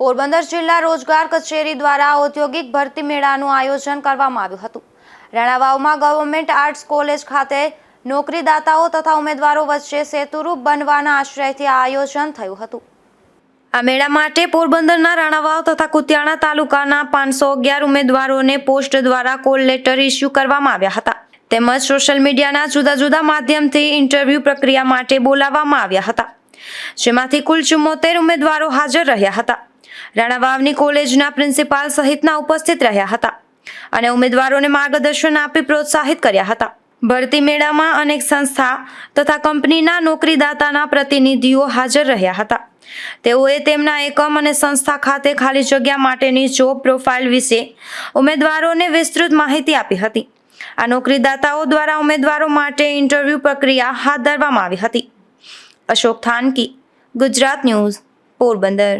પોરબંદર જિલ્લા રોજગાર કચેરી દ્વારા ઔદ્યોગિક ભરતી મેળાનું આયોજન કરવામાં આવ્યું હતું. રાણાવાવમાં ગવર્મેન્ટ આર્ટ્સ કોલેજ ખાતે નોકરીદાતાઓ તથા ઉમેદવારો વચ્ચે સેતુરૂપ બનવાના આશ્રયથી આ આયોજન થયું હતું. આ મેળા માટે પોરબંદરના રાણાવાવ તથા કુતિયાણા તાલુકાના પાંચસો અગિયાર ઉમેદવારોને પોસ્ટ દ્વારા કોલ લેટર ઇસ્યુ કરવામાં આવ્યા હતા. તેમજ સોશિયલ મીડિયાના જુદા જુદા માધ્યમથી ઇન્ટરવ્યૂ પ્રક્રિયા માટે બોલાવવામાં આવ્યા હતા. જેમાંથી કુલ ચુમ્મોતેર ઉમેદવારો હાજર રહ્યા હતા. રાણાવાવની કોલેજના પ્રિન્સિપાલ સહિતના ઉપસ્થિત રહ્યા હતા અને ઉમેદવારોને માર્ગદર્શન આપી પ્રોત્સાહિત કર્યા હતા. ભરતી મેળામાં અનેક સંસ્થા તથા કંપનીના નોકરીદાતાના પ્રતિનિધિઓ હાજર રહ્યા હતા. તેઓએ તેમના એકમ અને સંસ્થા ખાતે ખાલી જગ્યા માટેની જોબ પ્રોફાઇલ વિશે ઉમેદવારોને વિસ્તૃત માહિતી આપી હતી. આ નોકરીદાતાઓ દ્વારા ઉમેદવારો માટે ઇન્ટરવ્યૂ પ્રક્રિયા હાથ ધરવામાં આવી હતી. અશોક થાનકી, ગુજરાત ન્યૂઝ, પોરબંદર.